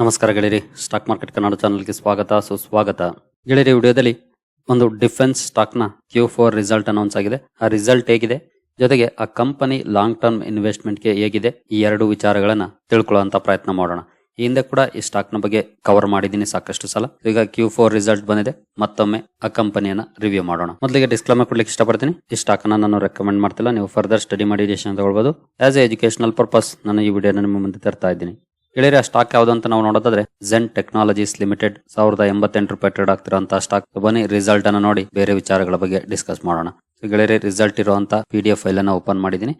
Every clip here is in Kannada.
ನಮಸ್ಕಾರ ಗೆಳೆಯರಿ. ಸ್ಟಾಕ್ ಮಾರ್ಕೆಟ್ ಕನ್ನಡ ಚಾನಲ್ಗೆ ಸ್ವಾಗತ, ಸುಸ್ವಾಗತ. ಗೆಳೆಯರಿ ವಿಡಿಯೋದಲ್ಲಿ ಒಂದು ಡಿಫೆನ್ಸ್ ಸ್ಟಾಕ್ನ ಕ್ಯೂ ಫೋರ್ ರಿಸಲ್ಟ್ ಅನೌನ್ಸ್ ಆಗಿದೆ. ಆ ರಿಸಲ್ಟ್ ಹೇಗಿದೆ? ಜೊತೆಗೆ ಆ ಕಂಪನಿ ಲಾಂಗ್ ಟರ್ಮ್ ಇನ್ವೆಸ್ಟ್ಮೆಂಟ್ಗೆ ಹೇಗಿದೆ? ಈ ಎರಡು ವಿಚಾರಗಳನ್ನ ತಿಳ್ಕೊಳ್ಳುವಂತ ಪ್ರಯತ್ನ ಮಾಡೋಣ. ಈ ಹಿಂದೆ ಕೂಡ ಈ ಸ್ಟಾಕ್ನ ಬಗ್ಗೆ ಕವರ್ ಮಾಡಿದ್ದೀನಿ ಸಾಕಷ್ಟು ಸಲ. ಈಗ ಕ್ಯೂ ಫೋರ್ ರಿಸಲ್ಟ್ ಬಂದಿದೆ. ಮತ್ತೊಮ್ಮೆ ಆ ಕಂಪನಿಯನ್ನ ರಿವ್ಯೂ ಮಾಡೋಣ. ಮೊದಲಿಗೆ ಡಿಸ್ಕ್ಲೇಮರ್ ಕೊಡ್ಲಿಕ್ಕೆ ಇಷ್ಟಪಡ್ತೀನಿ. ಈ ಸ್ಟಾಕ್ ನಾನು ರೆಕಮೆಂಡ್ ಮಾಡ್ತಿಲ್ಲ. ನೀವು ಫರ್ದರ್ ಸ್ಟಡಿ ಮಾಡಿ ಡಿಸಿಷನ್ ತಗೊಳ್ಬಹುದು ಆಸ್ ಎ ಎಜುಕೇಶನಲ್ ಪರ್ಪಸ್ ನಾನು ಈ ವಿಡಿಯೋನ ನಿಮ್ಮ ಮುಂದೆ ತರ್ತಾ ಇದ್ದೀನಿ. ಗೆಳೆಯರೆ ಸ್ಟಾಕ್ ಯಾವ್ದು ಅಂತ ನಾವು ನೋಡೋದಾದ್ರೆ ಝೆನ್ ಟೆಕ್ನಾಲಜೀಸ್ ಲಿಮಿಟೆಡ್ ಸಾವಿರದ ಎಂಬತ್ತೆಂಟು ರೂಪಾಯಿ ಟ್ರೇಡ್ ಆಗ್ತಿರೋಂತಹ ಸ್ಟಾಕ್ ಬನ್ನಿ ರಿಸಲ್ಟ್ ಅನ್ನ ನೋಡಿ ಬೇರೆ ವಿಚಾರಗಳ ಬಗ್ಗೆ ಡಿಸ್ಕಸ್ ಮಾಡೋಣ. ಗೆಳೆಯರೆ ರಿಸಲ್ಟ್ ಇರುವಂತಹ ಪಿ ಡಿ ಎಫ್ ಫೈಲ್ ಅನ್ನ ಓಪನ್ ಮಾಡಿದ್ದೀನಿ.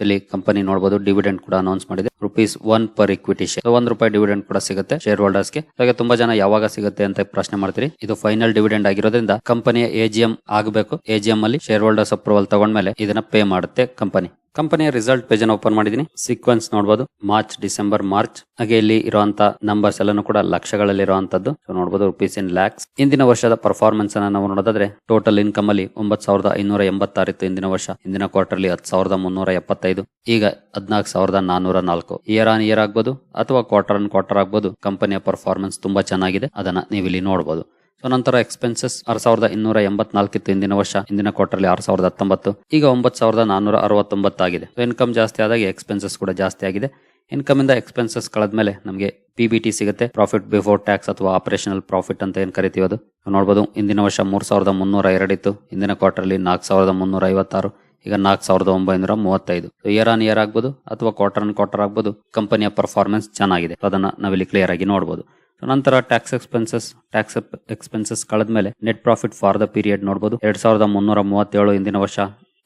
ಇಲ್ಲಿ ಕಂಪನಿ ನೋಡಬಹುದು ಡಿವಿಡೆಂಡ್ ಕೂಡ ಅನೌನ್ಸ್ ಮಾಡಿದೆ. Rupees one per equity share ಒಂದ್ ರೂಪಾಯಿ ಡಿವಿಡೆಂಡ್ ಕೂಡ ಸಿಗುತ್ತೆ ಶೇರ್ ಹೋಲ್ಡರ್ಸ್ಗೆ. ಹಾಗೆ ತುಂಬಾ ಜನ ಯಾವಾಗ ಸಿಗುತ್ತೆ ಅಂತ ಪ್ರಶ್ನೆ ಮಾಡ್ತೀರಿ. ಇದು ಫೈನಲ್ ಡಿವಿಡೆಂಡ್ ಆಗಿರೋದ್ರಿಂದ ಕಂಪನಿಯ ಎಜಿಎಂ ಆಗಬೇಕು. ಎಜಿಎಂ ಅಲ್ಲಿ ಶೇರ್ ಹೋಲ್ಡರ್ಸ್ ಅಪ್ರೂವಲ್ ತಗೊಂಡ್ಮೇಲೆ ಇದನ್ನ ಪೇ ಮಾಡುತ್ತೆ ಕಂಪನಿ ಕಂಪನಿಯ ರಿಸಲ್ಟ್ ಪೇಜ್ ಅನ್ನು ಓಪನ್ ಮಾಡಿದೀನಿ. ಸೀಕ್ವೆನ್ಸ್ ನೋಡಬಹುದು ಮಾರ್ಚ್ ಡಿಸೆಂಬರ್ ಮಾರ್ಚ್ ಹಾಗೆ ಇಲ್ಲಿ ಇರುವಂತ ನಂಬರ್ಸ್ ಎಲ್ಲಾನು ಕೂಡ ಲಕ್ಷಗಳಲ್ಲಿ ಇರುವಂತದ್ದು. ನೋಡಬಹುದು ರುಪೀಸ್ ಇನ್ ಲ್ಯಾಕ್ಸ್ ಇಂದಿನ ವರ್ಷದ ಪರ್ಫಾರ್ಮೆನ್ಸ್ ಅನ್ನ ನಾವು ನೋಡೋದಾದ್ರೆ ಟೋಟಲ್ ಇನ್ಕಮ್ ಅಲ್ಲಿ ಒಂಬತ್ ಸಾವಿರದ ಐನೂರ ಎಂಬತ್ತಾರಿತ್ತು ಇಂದಿನ ವರ್ಷ. ಇಂದಿನ ಕ್ವಾರ್ಟರ್ಲಿ ಹತ್ತು ಸಾವಿರದ ಮುನ್ನೂರ ಎಪ್ಪತ್ತೈದು. ಈಗ ಹದಿನಾಲ್ಕು ಸಾವಿರದ ನಾನೂರ ನಾಲ್ಕು. ಇಯರ್ ಆನ್ ಇಯರ್ ಆಗ್ಬೋದು ಅಥವಾ ಕ್ವಾರ್ಟರ್ ಆನ್ ಕ್ವಾರ್ಟರ್ ಆಗ್ಬೋದು. ಕಂಪನಿಯ ಪರ್ಫಾರ್ಮೆನ್ಸ್ ತುಂಬಾ ಚೆನ್ನಾಗಿದೆ. ಅದನ್ನ ನೀವಿಲ್ಲಿ ನೋಡಬಹುದು ಸೊ ನಂತರ ಎಕ್ಸ್ಪೆನ್ಸಸ್ ಆರ್ ಸಾವಿರದ ಇನ್ನೂರ ಎಂಬತ್ನಾಲ್ಕಿತ್ತು ಹಿಂದಿನ ವರ್ಷ. ಹಿಂದಿನ ಕ್ವಾರ್ಟರ್ಲಿ ಆರ್ ಸಾವಿರದ ಹತ್ತೊಂಬತ್ತು. ಈಗ ಒಂಬತ್ತು ಸಾವಿರದ ನಾನೂರ ಅರವತ್ತೊಂಬತ್ತಾಗಿದೆ ಸೊ ಇನ್ಕಮ್ ಜಾಸ್ತಿ ಆದಾಗ ಎಕ್ಸ್ಪೆನ್ಸಸ್ ಕೂಡ ಜಾಸ್ತಿ ಆಗಿದೆ. ಇನ್ಕಮ್ ಇಂದ ಎಕ್ಸ್ಪೆನ್ಸಸ್ ಕಳೆದ್ಮೇಲೆ ನಮಗೆ ಪಿ ಬಿ ಟಿ ಸಿಗುತ್ತೆ. ಪ್ರಾಫಿಟ್ ಬಿಫೋರ್ ಟ್ಯಾಕ್ಸ್ ಅಥವಾ ಆಪರೇಷನಲ್ ಪ್ರಾಫಿಟ್ ಅಂತ ಏನು ಕರಿತೀವಿ ಅದು. ನೋಡಬಹುದು ಇಂದಿನ ವರ್ಷ ಮೂರು ಸಾವಿರದ ಮುನ್ನೂರ ಎರಡಿತ್ತು ಇಂದಿನ ಕ್ವಾರ್ಟರ್ಲಿ ನಾಲ್ಕು ಸಾವಿರದ ಮುನ್ನೂರ ಐವತ್ತಾರು. ಈಗ ನಾಲ್ಕು ಸಾವಿರದ ಒಂಬೈನೂರ ಮೂವತ್ತೈದು. ಇಯರ್ ಆನ್ ಇಯರ್ ಆಗ್ಬೋದು ಅಥವಾ ಕ್ವಾರ್ಟರ್ ಆನ್ ಕ್ವಾರ್ಟರ್ ಆಗ್ಬೋದು. ಕಂಪನಿಯ ಪರ್ಫಾರ್ಮೆನ್ಸ್ ಚೆನ್ನಾಗಿದೆ. ಅದನ್ನ ನಾವಿಲ್ಲಿ ಕ್ಲಿಯರ್ ಆಗಿ ನೋಡಬಹುದು ನಂತರ tax expenses tax expenses ಕಳೆದ್ಮೇಲೆ net profit for the period ನೋಡಬಹುದು ಎರಡ್ ಸಾವಿರದ ಮುನ್ನೂರ ಮೂವತ್ತೇಳು ಇಂದಿನ ವರ್ಷ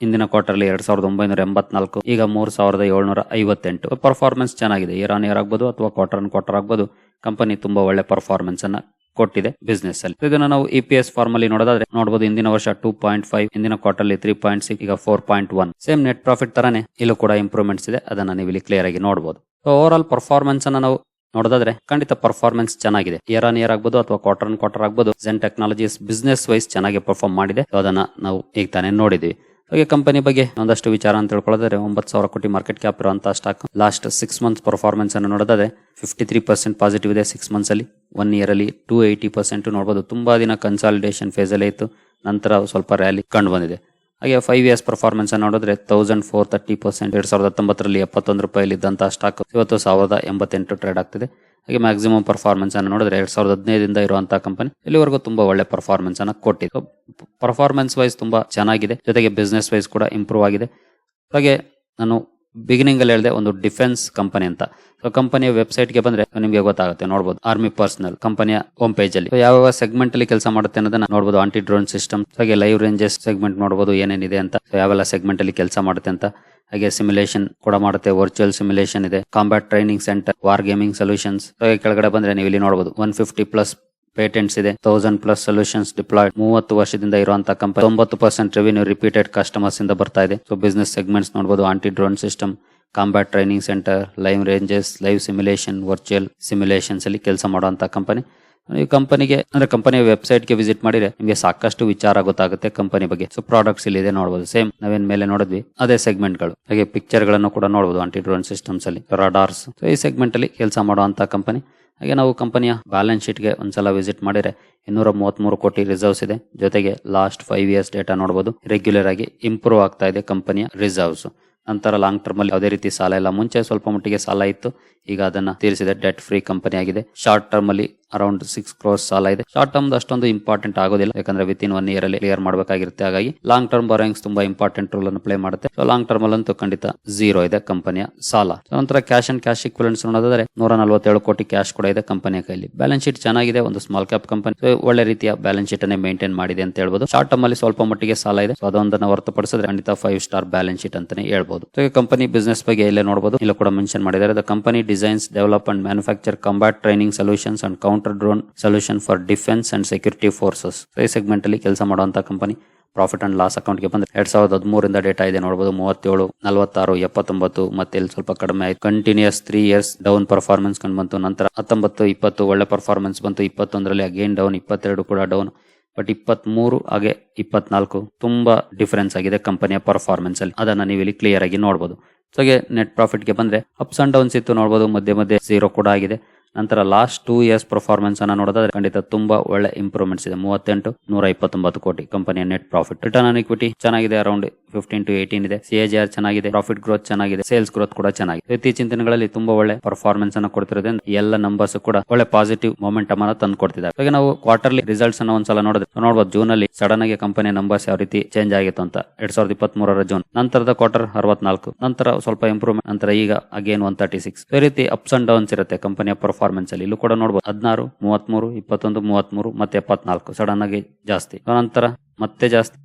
ಹಿಂದಿನ ಕ್ವಾರ್ಟರ್ಲಿ ಎರಡ್ ಸಾವಿರದ ಒಂಬೈನೂರ ಎಂಬತ್ನಾಲ್ಕು, ಈಗ ಮೂರ್ ಸಾವಿರದ ಏಳ್ನೂರ ಐವತ್ತೆಂಟು. ಪರ್ಫಾರ್ಮೆನ್ಸ್ ಚೆನ್ನಾಗಿದೆ. ಇಯರ್ ಆನ್ ಇಯರ್ ಆಗ್ಬೋದು ಅಥವಾ ಕ್ವಾರ್ಟರ್ ಆನ್ ಕ್ವಾರ್ಟರ್ ಆಗ್ಬೋದು. ಕಂಪನಿ ತುಂಬಾ ಒಳ್ಳೆ ಪರ್ಫಾರ್ಮೆನ್ಸ್ ಅನ್ನ ಕೊಟ್ಟಿದೆ ಬಿಸ್ನೆಸ್ ಅಲ್ಲಿ. ಈಗ ನಾವು ಇ ಪಿ ಫಾರ್ಮ್ ಅಲ್ಲಿ ನೋಡೋದಾದ್ರೆ ನೋಡಬಹುದು ಇಂದಿನ ವರ್ಷ ಟೂ ಪಾಯಿಂಟ್ ಫೈವ್ ಹಿಂದಿನ ಕ್ವಾರ್ಟರ್ ತ್ರೀ ಪಾಯಿಂಟ್ ಸಿಕ್ಸ್ ಈಗ four point one same net profit ತರಾನೇ ಇಲ್ಲೂ ಕೂಡ ಇಂಪ್ರೂವ್ಮೆಂಟ್ಸ್ ಇದೆ, ಅದನ್ನ ನೀವು ಇಲ್ಲಿ ಕ್ಲಿಯರ್ ಆಗಿ ನೋಡಬಹುದು ಓವರ್ ಆಲ್ ಪರ್ಫಾರ್ಮೆನ್ಸ್ ಅನ್ನ ನಾವು ನೋಡೋದಾದ್ರೆ ಖಂಡಿತ ಪರ್ಫಾರ್ಮೆನ್ಸ್ ಚೆನ್ನಾಗಿದೆ. ಇಯರ್ ಆನ್ ಇಯರ್ ಆಗ್ಬೋದು ಅಥವಾ ಕ್ವಾರ್ಟರ್ ಆನ್ ಕ್ವಾರ್ಟರ್ ಆಗ್ಬೋದು ಜೆನ್ ಟೆಕ್ನಾಲಜೀಸ್ ಬಿಸ್ನೆಸ್ ವೈಸ್ ಚೆನ್ನಾಗಿ ಪರ್ಫಾರ್ಮ್ ಮಾಡಿದೆ. ಅದನ್ನ ನಾವು ಈಗ ತಾನೇ ನೋಡಿದ್ವಿ. ಹಾಗೆ ಕಂಪನಿ ಬಗ್ಗೆ ಒಂದಷ್ಟು ವಿಚಾರ ಅಂತ ತಿಳ್ಕೊಳ್ಳೋದಾದ್ರೆ ಒಂಬತ್ತು ಸಾವಿರ ಕೋಟಿ ಮಾರ್ಕೆಟ್ ಕ್ಯಾಪ್ ಇರುವಂತಹ stock last six months performance ಅನ್ನು ನೋಡೋದಾದ್ರೆ ಫಿಫ್ಟಿ ತ್ರೀ ಪರ್ಸೆಂಟ್ ಪಾಸಿಟಿವ್ ಇದೆ ಸಿಕ್ಸ್ ಮಂತ್ಸ್ ಅಲ್ಲಿ. ಒನ್ ಇಯರ್ ಅಲ್ಲಿ ಟೂ ಏಯ್ಟಿ ಪರ್ಸೆಂಟ್ ನೋಡಬಹುದು ತುಂಬಾ ದಿನ ಕನ್ಸಾಲಿಡೇಷನ್ ಫೇಸ್ ಅಲ್ಲೇ ಇತ್ತು. ನಂತರ ಸ್ವಲ್ಪ ರ್ಯಾಲಿ ಕಂಡು ಬಂದಿದೆ. ಹಾಗೆ ಫೈವ್ ಇಯರ್ಸ್ ಪರ್ಫಾರ್ಮೆನ್ಸ್ ನೋಡಿದ್ರೆ ತೌಸಂಡ್ ಫೋರ್ ತರ್ಟಿ ಪರ್ಸೆಂಟ್ ಎರಡ್ ಸಾವಿರದ ಹತ್ತೊಂಬತ್ತರಲ್ಲಿ ಎಪ್ಪತ್ತೊಂದು ರೂಪಾಯಿ ಇದ್ದಂತಹ ಸ್ಟಾಕ್ ಇವತ್ತು ಸಾವಿರದ ಎಂಬತ್ತೆಂಟು ಟ್ರೇಡ್ ಆಗ್ತಿದೆ. ಹಾಗೆ ಮ್ಯಾಕ್ಸಿಮಮ್ ಪರ್ಫಾರ್ಮೆನ್ಸ್ ಅನ್ನು ನೋಡಿದ್ರೆ ಎರಡ್ ಸಾವಿರದ ಹದಿನೈದರಿಂದ ಇರುವಂತಹ ಕಂಪನಿ ಇಲ್ಲಿವರೆಗೂ ತುಂಬಾ ಒಳ್ಳೆ ಪರ್ಫಾರ್ಮೆನ್ಸ್ ಅನ್ನು ಕೊಟ್ಟಿದೆ ಪರ್ಫಾರ್ಮೆನ್ಸ್ ವೈಸ್ ತುಂಬಾ ಚೆನ್ನಾಗಿದೆ. ಜೊತೆಗೆ ಬಿಸ್ನೆಸ್ ವೈಸ್ ಕೂಡ ಇಂಪ್ರೂವ್ ಆಗಿದೆ. ಹಾಗೆ ನಾನು ಬಿಗಿನಿಂಗ್ ಅಲ್ಲಿ ಹೇಳಿದೆ ಒಂದು ಡಿಫೆನ್ಸ್ ಕಂಪನಿ ಅಂತ. ಸೊ ಕಂಪನಿಯ ವೆಬ್ಸೈಟ್ಗೆ ಬಂದ್ರೆ ನಿಮಗೆ ಗೊತ್ತಾಗುತ್ತೆ ನೋಡಬಹುದು ಆರ್ಮಿ ಪರ್ಸನಲ್ ಕಂಪನಿಯ ಹೋಮ್ ಪೇಜ್ ಅಲ್ಲಿ. ಯಾವ ಸೆಗ್ಮೆಂಟ್ ಅಲ್ಲಿ ಕೆಲಸ ಮಾಡುತ್ತೆ ಅನ್ನೋದನ್ನ ನೋಡಬಹುದು ಆಂಟಿ ಡ್ರೋನ್ ಸಿಸ್ಟಮ್ ಹಾಗೆ ಲೈವ್ ರೇಂಜಸ್ ಸೆಗ್ಮೆಂಟ್ ನೋಡಬಹುದು ಏನೇನಿದೆ ಅಂತ. ಯಾವೆಲ್ಲ ಸೆಗ್ಮೆಂಟ್ ಅಲ್ಲಿ ಕೆಲಸ ಮಾಡುತ್ತೆ ಅಂತ. ಹಾಗೆ ಸಿಮ್ಯುಲೇಷನ್ ಕೂಡ ಮಾಡುತ್ತೆ ವರ್ಚುವಲ್ ಸಿಮ್ಯುಲೇಷನ್ ಇದೆ. Combat training centre war gaming solutions ಹಾಗೆ ಕೆಳಗಡೆ ಬಂದ್ರೆ ನೀವು ಇಲ್ಲಿ ನೋಡಬಹುದು ಒನ್ ಫಿಫ್ಟಿ ಪ್ಲಸ್ ಪೇಟೆಂಟ್ಸ್ ಇದೆ. ತೌಸಂಡ್ ಪ್ಲಸ್ ಸೊಲ್ಯೂಷನ್ಸ್ ಡಿಪ್ಲಾಯ್ಡ್ ಮೂವತ್ತು ವರ್ಷದಿಂದ ಇರುವಂತಹ ಕಂಪನಿ ತೊಂಬತ್ತು ಪರ್ಸೆಂಟ್ ರೆವಿನ್ಯೂ ರಿಪೀಟೆಡ್ ಕಸ್ಟಮರ್ಸ್ ಇಂದ ಬರ್ತಾ ಇದೆ. ಸೊ ಬಿಸ್ನೆಸ್ ಸೆಗ್ಮೆಂಟ್ಸ್ ನೋಡಬಹುದು anti drone system combat training centre live ranges live simulation virtual simulations ಅಲ್ಲಿ ಕೆಲಸ ಮಾಡುವಂತಹ ಕಂಪನಿ ಈ ಕಂಪನಿಗೆ ಅಂದ್ರೆ ಕಂಪನಿಯ ವೆಬ್ಸೈಟ್ಗೆ ವಿಸಿಟ್ ಮಾಡಿದ್ರೆ ನಿಮಗೆ ಸಾಕಷ್ಟು ವಿಚಾರ ಗೊತ್ತಾಗುತ್ತೆ ಕಂಪನಿ ಬಗ್ಗೆ. ಸೊ ಪ್ರಾಡಕ್ಟ್ಸ್ ಇಲ್ಲಿ ಇದೆ ನೋಡಬಹುದು ಸೇಮ್ ನಾವೇನ್ ಮೇಲೆ ನೋಡಿದ್ವಿ. ಅದೇ ಸೆಗ್ಮೆಂಟ್ಗಳು. ಹಾಗೆ ಪಿಕ್ಚರ್ಗಳನ್ನು ಕೂಡ ನೋಡಬಹುದು ಆಂಟಿ ಡ್ರೋನ್ ಸಿಸ್ಟಮ್ಸ್ ಅಲ್ಲಿ ರಡಾರ್ಸ್ ಈ ಸೆಗ್ಮೆಂಟ್ ಅಲ್ಲಿ ಕೆಲಸ ಮಾಡುವಂತಹ ಕಂಪನಿ ಹಾಗೆ ನಾವು ಕಂಪನಿಯ ಬ್ಯಾಲೆನ್ಸ್ ಶೀಟ್ಗೆ ಒಂದ್ಸಲ ವಿಸಿಟ್ ಮಾಡಿದ್ರೆ ಇನ್ನೂರ ಮೂವತ್ಮೂರು ಕೋಟಿ ರಿಸರ್ವ್ಸ್ ಇದೆ. ಜೊತೆಗೆ ಲಾಸ್ಟ್ ಫೈವ್ ಇಯರ್ಸ್ ಡೇಟಾ ನೋಡಬಹುದು ರೆಗ್ಯುಲರ್ ಆಗಿ ಇಂಪ್ರೂವ್ ಆಗ್ತಾ ಇದೆ ಕಂಪನಿಯ ರಿಸರ್ವ್ಸ್ ನಂತರ ಲಾಂಗ್ ಟರ್ಮ್ ಅಲ್ಲಿ ಯಾವುದೇ ರೀತಿ ಸಾಲ ಇಲ್ಲ. ಮುಂಚೆ ಸ್ವಲ್ಪ ಮಟ್ಟಿಗೆ ಸಾಲ ಇತ್ತು. ಈಗ ಅದನ್ನ ತೀರಿಸಿದೆ ಡೆಟ್ ಫ್ರೀ ಕಂಪನಿ ಆಗಿದೆ. ಶಾರ್ಟ್ ಟರ್ಮ್ ಅಲ್ಲಿ ಅರೌಂಡ್ ಸಿಕ್ಸ್ ಕ್ರೋರ್ಸ್ ಸಾಲ ಇದೆ. ಶಾರ್ಟ್ ಟರ್ಮ್ ಅಷ್ಟೊಂದು ಇಂಪಾರ್ಟೆಂಟ್ ಆಗೋದಿಲ್ಲ. ಯಾಕಂದ್ರೆ ವಿತ್ ಇನ್ ಒನ್ ಇಯರ್ ಅಲ್ಲಿ ಕ್ಲಿಯರ್ ಮಾಡಬೇಕಾಗಿರುತ್ತೆ. ಹಾಗಾಗಿ ಲಾಂಗ್ ಟರ್ಮ್ ಬರೋಯಿಂಗ್ಸ್ ತುಂಬಾ ಇಂಪಾರ್ಟೆಂಟ್ ರೋಲ್ ಅನ್ನು ಪ್ಲೇ ಮಾಡುತ್ತೆ. ಸೊ ಲಾಂಗ್ ಟರ್ಮ್ ಅಲ್ಲಂತೂ ಖಂಡಿತ ಝೀರೋ ಇದೆ ಕಂಪನಿಯ ಸಾಲ. ನಂತರ ಕ್ಯಾಶ್ ಅಂಡ್ ಕ್ಯಾಶ್ ಇಕ್ವಿಲೆಂಟ್ಸ್ ನೋಡೋದಾದ್ರೆ ನೂರ ನಲವತ್ತೇಳು ಕೋಟಿ ಕ್ಯಾಶ್ ಕೂಡ ಇದೆ ಕಂಪನಿಯ ಕೈಲಿ. ಬ್ಯಾಲೆನ್ಸ್ ಶೀಟ್ ಚೆನ್ನಾಗಿದೆ. ಒಂದು ಸ್ಮಾಲ್ ಕ್ಯಾಪ್ ಕಂಪನಿ ಒಳ್ಳೆ ರೀತಿಯ ಬ್ಯಾಲೆನ್ಸ್ ಶೀಟ್ ಅನ್ನೇ ಮೇಂಟೈನ್ ಮಾಡಿದೆ ಅಂತ ಹೇಳ್ಬೋದು. ಶಾರ್ಟ್ ಟರ್ಮ್ ಅಲ್ಲಿ ಸ್ವಲ್ಪ ಮಟ್ಟಿಗೆ ಸಾಲ ಇದೆ. ಸೊ ಅದೊಂದನ್ನ ಹೊರತುಪಡಿಸಿದ್ರೆ ಖಂಡಿತ ಫೈವ್ ಸ್ಟಾರ್ ಬ್ಯಾಲೆನ್ಸ್ ಶೀಟ್ ಅಂತಾನೆ ಹೇಳ್ಬೋದು. ಸೊ ಕಂಪನಿ ಬಿಸ್ನೆಸ್ ಬಗ್ಗೆ ಇಲ್ಲೇ ನೋಡಬಹುದು ಇಲ್ಲ ಕೂಡ ಮೆನ್ಷನ್ ಮಾಡಿದ್ದಾರೆ. The company designs develop and manufacture combat training solutions and counter drone solution for defence and security forces ಈ ಸೆಗ್ಮೆಂಟ್ ಅಲ್ಲಿ ಕೆಲಸ ಮಾಡುವಂತ ಕಂಪನಿ ಪ್ರಾಫಿಟ್ ಅಂಡ್ ಲಾಸ್ ಅಕೌಂಟ್ಗೆ ಬಂದ್ರೆ ಎರಡ್ ಸಾವಿರದ ಹದಿಮೂರಿಂದ ಡೇಟಾ ಇದೆ ನೋಡಬಹುದು ಮೂವತ್ತೇಳು, ನಲವತ್ತಾರು, ಎಪ್ಪತ್ತೊಂಬತ್ತು, ಮತ್ತೆ ಇಲ್ಲಿ ಸ್ವಲ್ಪ ಕಡಿಮೆ ಆಯ್ತು. Continues three years down performance ಕಂಡು ಬಂತು. ನಂತರ ಹತ್ತೊಂಬತ್ತು, ಇಪ್ಪತ್ತು ಒಳ್ಳೆ ಪರ್ಫಾರ್ಮೆನ್ಸ್ ಬಂತು. ಇಪ್ಪತ್ತೊಂದರಲ್ಲಿ ಅಗೇನ್ ಡೌನ್ ಇಪ್ಪತ್ತೆರಡು ಕೂಡ ಡೌನ್ ಬಟ್ ಇಪ್ಪತ್ಮೂರು, ಹಾಗೆ ಇಪ್ಪತ್ನಾಲ್ಕು ತುಂಬಾ ಡಿಫರೆನ್ಸ್ ಆಗಿದೆ ಕಂಪನಿಯ ಪರ್ಫಾರ್ಮೆನ್ಸ್ ಅಲ್ಲಿ. ಅದನ್ನ ನೀವು ಇಲ್ಲಿ ಕ್ಲಿಯರ್ ಆಗಿ ನೋಡಬಹುದು ಸೊ ನೆಟ್ ಪ್ರಾಫಿಟ್ಗೆ ಬಂದ್ರೆ ಅಪ್ಸ್ ಅಂಡ್ ಡೌನ್ಸ್ ಇತ್ತು ನೋಡಬಹುದು ಮಧ್ಯೆ ಮಧ್ಯೆ ಝೀರೋ ಕೂಡ ಆಗಿದೆ. ನಂತರ ಲಾಸ್ಟ್ ಟೂ ಇಯರ್ಸ್ ಪರ್ಫಾರ್ಮೆನ್ಸ್ ಅನ್ನ ನೋಡೋದಾದ್ರೆ ಖಂಡಿತ ತುಂಬಾ ಒಳ್ಳೆ ಇಂಪ್ರೂವ್ಮೆಂಟ್ಸ್ ಇದೆ. ಮೂವತ್ತೆಂಟು ನೂರ ಇಪ್ಪತ್ತೊಂಬತ್ತು ಕೋಟಿ ಕಂಪನಿಯ net profit return on equity ಚೆನ್ನಾಗಿದೆ ಅರೌಂಡ್ ಫಿಫ್ಟೀನ್ ಟು ಏಟೀನ್ ಇದೆ. ಸಿಎಜಿಆರ್ ಚೆನ್ನಾಗಿದೆ ಪ್ರಾಫಿಟ್ ಗ್ರೋತ್ ಚೆನ್ನಾಗಿದೆ ಸೇಲ್ಸ್ ಗ್ರೋತ್ ಕೂಡ ಚೆನ್ನಾಗಿದೆ. ಇತ್ತೀಚಿನ ದಿನಗಳಲ್ಲಿ ತುಂಬಾ ಒಳ್ಳೆ ಪರ್ಫಾರ್ಮೆನ್ಸ್ ಅನ್ನ ಕೊಡ್ತಿರೋದ್ರಿಂದ ಎಲ್ಲ ನಂಬರ್ಸ್ ಕೂಡ ಒಳ್ಳೆ ಪಾಸಿಟಿವ್ ಮೊಮೆಂಟಮ್ ಅನ್ನ ತಂದು ಕೊಡ್ತಿದ್ದಾರೆ. ನಾವು ಕ್ವಾರ್ಟರ್ಲಿ ರಿಸಲ್ಟ್ಸ್ ಅನ್ನ ಒಂದ್ಸಲ ನೋಡಿದ್ರೆ ನೋಡಬಹುದು ಜೂನ್ ಅಲ್ಲಿ ಸಡನ್ ಆಗಿ ಕಂಪನಿಯ ನಂಬರ್ಸ್ ಯಾವ ರೀತಿ ಚೇಂಜ್ ಆಗಿತ್ತು ಅಂತ. ಎರಡ್ ಸಾವಿರದ ಇಪ್ಪತ್ತ್ ಮೂರರ ಜೂನ್. ನಂತರದ ಕ್ವಾರ್ಟರ್ ಅರವತ್ನಾಲ್ಕು. ನಂತರ ಸ್ವಲ್ಪ ಇಂಪ್ರೂವ್ಮೆಂಟ್ ನಂತರ ಈಗ ಅಗೇನ್ ಒನ್ ತರ್ಟಿ ಸಿಕ್ಸ್ ಈ ರೀತಿ ಅಪ್ಸ್ ಅಂಡ್ ಡೌನ್ಸ್ ಇರುತ್ತೆ ಕಂಪನಿಯ ಪರ್ಫಾರ್ಮೆನ್ಸ್ ಅಲ್ಲಿ. ಇಲ್ಲೂ ಕೂಡ ನೋಡಬಹುದು ಹದಿನಾರು, ಮೂವತ್ಮೂರು, ಇಪ್ಪತ್ತೊಂದು, ಮೂವತ್ಮೂರು, ಮತ್ತೆ ಎಪ್ಪತ್ನಾಲ್ಕು. ಸಡನ್ ಆಗಿ ಜಾಸ್ತಿ. ನಂತರ ಮತ್ತೆ ಜಾಸ್ತಿ.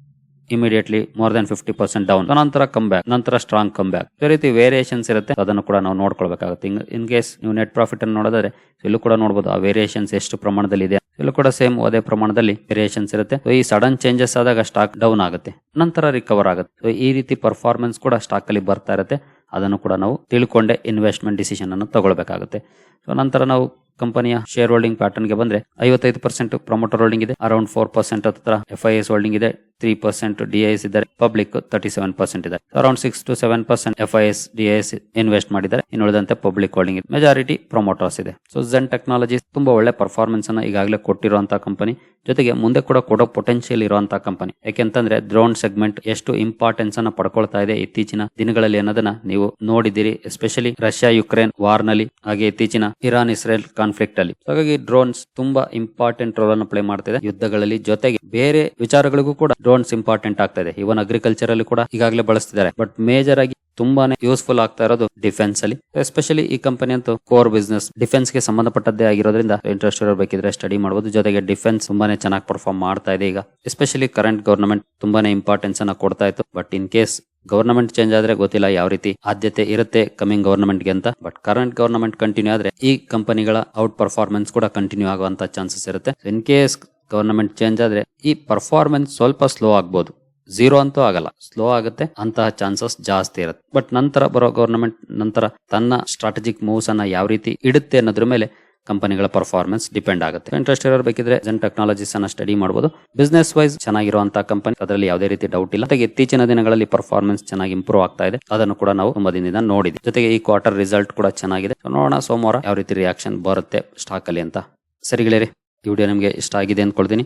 Immediately more than fifty percent down ನಂತರ ಕಮ್ ಬ್ಯಾಕ್ ನಂತರ ಸ್ಟ್ರಾಂಗ್ ಕಮ್ ಬ್ಯಾಕ್ ಈ ರೀತಿ ವೇರಿಯೇಷನ್ಸ್ ಇರುತ್ತೆ. ಅದನ್ನು ಕೂಡ ನಾವು ನೋಡ್ಕೊಳ್ಬೇಕಾಗುತ್ತೆ. ಇನ್ ಕೇಸ್ ನೀವು ನೆಟ್ ಪ್ರಾಫಿಟ್ ಅನ್ನು ನೋಡಿದ್ರೆ ಇಲ್ಲೂ ಕೂಡ ನೋಡಬಹುದು ಆ ವೇರಿಯೇಷನ್ಸ್ ಎಷ್ಟು ಪ್ರಮಾಣದಲ್ಲಿ ಇದೆ. ಇಲ್ಲೂ ಕೂಡ ಸೇಮ್ ಅದೇ ಪ್ರಮಾಣದಲ್ಲಿ ವೇರಿಯೇಷನ್ಸ್ ಇರುತ್ತೆ. ಈ ಸಡನ್ ಚೇಂಜಸ್ ಆದಾಗ ಸ್ಟಾಕ್ ಡೌನ್ ಆಗುತ್ತೆ. ನಂತರ ರಿಕವರ್ ಆಗುತ್ತೆ. ಈ ರೀತಿ ಪರ್ಫಾರ್ಮೆನ್ಸ್ ಕೂಡ ಸ್ಟಾಕ್ ಅಲ್ಲಿ ಬರ್ತಾ ಇರುತ್ತೆ. ಅದನ್ನು ಕೂಡ ನಾವು ತಿಳ್ಕೊಂಡೆ ಇನ್ವೆಸ್ಟ್ಮೆಂಟ್ ಡಿಸಿಷನ್ ಅನ್ನು ತಗೊಳ್ಬೇಕಾಗುತ್ತೆ. ಸೊ ನಂತರ ನಾವು ಕಂಪನಿಯ ಶೇರ್ ಹೋಲ್ಡಿಂಗ್ ಪ್ಯಾಟರ್ನ್ಗೆ ಬಂದ್ರೆ ಐವತ್ತೈದು ಪರ್ಸೆಂಟ್ ಪ್ರಮೋಟರ್ ಹೋಲ್ಡಿಂಗ್ ಇದೆ ಅರೌಂಡ್ ಫೋರ್ ಪರ್ಸೆಂಟ್ ಹತ್ರ ಎಫ್ ಐ ಎಸ್ ಹೋಲ್ಡಿಂಗ್ ಇದೆ ತ್ರೀ ಪರ್ಸೆಂಟ್ ಡಿ ಎಸ್ ಇದ್ದಾರೆ ಪಬ್ಲಿಕ್ ತರ್ಟಿ ಸೆವೆನ್ ಪರ್ಸೆಂಟ್ ಇದೆ around six to seven percent F I S D S invest ಮಾಡಿದ್ದಾರೆ, ಇನ್ನು ಉಳಿದಂತೆ ಪಬ್ಲಿಕ್ ಹೋಲ್ಡಿಂಗ್ ಇದೆ. ಮೆಜಾರಿಟಿ ಪ್ರೊಮೋಟರ್ಸ್ ಇದೆ. ಸೊ ಝೆನ್ ಟೆಕ್ನಾಲಜಿ ತುಂಬಾ ಒಳ್ಳೆ ಪರ್ಫಾರ್ಮೆನ್ಸ್ ಅನ್ನ ಈಗಾಗಲೇ ಕೊಟ್ಟಿರುವಂತಹ ಕಂಪನಿ ಜೊತೆಗೆ ಮುಂದೆ ಕೂಡ ಕೊಡೋ ಪೊಟೆನ್ಶಿಯಲ್ ಇರುವಂತಹ ಕಂಪನಿ ಯಾಕೆಂತಂದ್ರೆ ಡ್ರೋನ್ ಸೆಗ್ಮೆಂಟ್ ಎಷ್ಟು ಇಂಪಾರ್ಟೆನ್ಸ್ ಅನ್ನ ಪಡ್ಕೊಳ್ತಾ ಇದೆ ಇತ್ತೀಚಿನ ದಿನಗಳಲ್ಲಿ ಅನ್ನೋದನ್ನ ನೀವು ನೋಡಿದಿರಿ ಎಸ್ಪೆಷಲಿ ರಷ್ಯಾ ಯುಕ್ರೇನ್ ವಾರ್ನಲ್ಲಿ, ಹಾಗೆ ಇತ್ತೀಚಿನ ಇರಾನ್ ಇಸ್ರೇಲ್ ಕಾನ್ಫ್ಲಿಕ್ಟ್ ಅಲ್ಲಿ. ಹಾಗಾಗಿ ಡ್ರೋನ್ಸ್ ತುಂಬಾ ಇಂಪಾರ್ಟೆಂಟ್ ರೋಲ್ ಅನ್ನು ಪ್ಲೇ ಮಾಡ್ತಿದೆ. ಯುದ್ಧಗಳಲ್ಲಿ ಜೊತೆಗೆ ಬೇರೆ ವಿಚಾರಗಳಿಗೂ ಕೂಡ ಡ್ರೋನ್ಸ್ ಇಂಪಾರ್ಟೆಂಟ್ ಆಗ್ತಾ ಇದೆ. ಇವನ್ ಅಗ್ರಿಕಲ್ಚರ್ ಅಲ್ಲಿ ಕೂಡ ಈಗಾಗಲೇ ಬಳಸ್ತಿದ್ದಾರೆ. ಬಟ್ ಮೇಜರ್ ಆಗಿ ತುಂಬಾನೇ ಯೂಸ್ಫುಲ್ ಆಗ್ತಾ ಇರೋದು ಡಿಫೆನ್ಸ್ ಅಲ್ಲಿ. ಎಸ್ಪೆಷಲಿ ಈ ಕಂಪನಿ ಅಂತೂ ಕೋರ್ ಬಿಸ್ನೆಸ್ ಡಿಫೆನ್ಸ್ಗೆ ಸಂಬಂಧಪಟ್ಟದ್ದೇ ಆಗಿರೋದ್ರಿಂದ ಇಂಟ್ರೆಸ್ಟ್ ಬೇಕಿದ್ರೆ ಸ್ಟಡಿ ಮಾಡಬಹುದು ಜೊತೆಗೆ ಡಿಫೆನ್ಸ್ ತುಂಬಾನೇ ಚೆನ್ನಾಗಿ ಪರ್ಫಾರ್ಮ್ ಮಾಡ್ತಾ ಇದೆ ಈಗ. ಎಸ್ಪೆಷಲಿ ಕರೆಂಟ್ ಗವರ್ನಮೆಂಟ್ ತುಂಬಾನೇ ಇಂಪಾರ್ಟೆನ್ಸ್ ಅನ್ನ ಕೊಡ್ತಾ ಇತ್ತು. But in case government change ಆದ್ರೆ ಗೊತ್ತಿಲ್ಲ ಯಾವ ರೀತಿ ಆದ್ಯತೆ ಇರುತ್ತೆ ಕಮಿಂಗ್ ಗವರ್ನಮೆಂಟ್ಗೆ ಅಂತ. ಬಟ್ ಕರೆಂಟ್ ಗವರ್ನಮೆಂಟ್ ಕಂಟಿನ್ಯೂ ಆದ್ರೆ ಈ ಕಂಪನಿಗಳ ಔಟ್ ಪರ್ಫಾರ್ಮೆನ್ಸ್ ಕೂಡ ಕಂಟಿನ್ಯೂ ಆಗುವಂತ ಚಾನ್ಸಸ್ ಇರುತ್ತೆ. ಇನ್ ಕೇಸ್ ಗವರ್ನಮೆಂಟ್ ಚೇಂಜ್ ಆದ್ರೆ ಈ ಪರ್ಫಾರ್ಮೆನ್ಸ್ ಸ್ವಲ್ಪ ಸ್ಲೋ ಆಗ್ಬೋದು. ಝೀರೋ ಅಂತೂ ಆಗಲ್ಲ. ಸ್ಲೋ ಆಗುತ್ತೆ. ಅಂತಹ ಚಾನ್ಸಸ್ ಜಾಸ್ತಿ ಇರುತ್ತೆ. ಬಟ್ ನಂತರ ಬರೋ ಗವರ್ನಮೆಂಟ್ ನಂತರ ತನ್ನ ಸ್ಟ್ರಾಟಜಿಕ್ ಮೂವ್ಸ್ ಅನ್ನ ಯಾವ ರೀತಿ ಇಡುತ್ತೆ ಅನ್ನೋದ್ರ ಮೇಲೆ ಕಂಪನಿಗಳ ಪರ್ಫಾರ್ಮೆನ್ಸ್ ಡಿಪೆಂಡ್ ಆಗುತ್ತೆ. ಇಂಟ್ರೆಸ್ಟ್ ಇರೋರು ಬೇಕಿದ್ರೆ ಜನ್ ಟೆಕ್ನಾಲಜೀಸ್ ಅನ್ನ ಸ್ಟಡಿ ಮಾಡಬಹುದು ಬಿಸ್ನೆಸ್ ವೈಸ್ ಚೆನ್ನಾಗಿರುವಂತಹ ಕಂಪನಿ ಅದರಲ್ಲಿ ಯಾವುದೇ ರೀತಿ ಡೌಟ್ ಇಲ್ಲ. ಜೊತೆಗೆ ಇತ್ತೀಚಿನ ದಿನಗಳಲ್ಲಿ ಪರ್ಫಾರ್ಮೆನ್ಸ್ ಚೆನ್ನಾಗಿ ಇಂಪ್ರೂವ್ ಆಗ್ತಾ ಇದೆ. ಅದನ್ನು ಕೂಡ ನಾವು ತುಂಬಾ ದಿನದಿಂದ ನೋಡಿದ್ವಿ. ಜೊತೆಗೆ ಈ ಕ್ವಾರ್ಟರ್ ರಿಸಲ್ಟ್ ಕೂಡ ಚೆನ್ನಾಗಿದೆ. ನೋಡೋಣ ಸೋಮವಾರ ಯಾವ ರೀತಿ ರಿಯಾಕ್ಷನ್ ಬರುತ್ತೆ ಸ್ಟಾಕ್ ಅಲ್ಲಿ ಅಂತ. ಸರಿ ಗೆಳೆಯರಿ, ಈ ವಿಡಿಯೋ ನಿಮಗೆ ಇಷ್ಟ ಆಗಿದೆ ಅಂದ್ಕೊಳ್ತೀನಿ.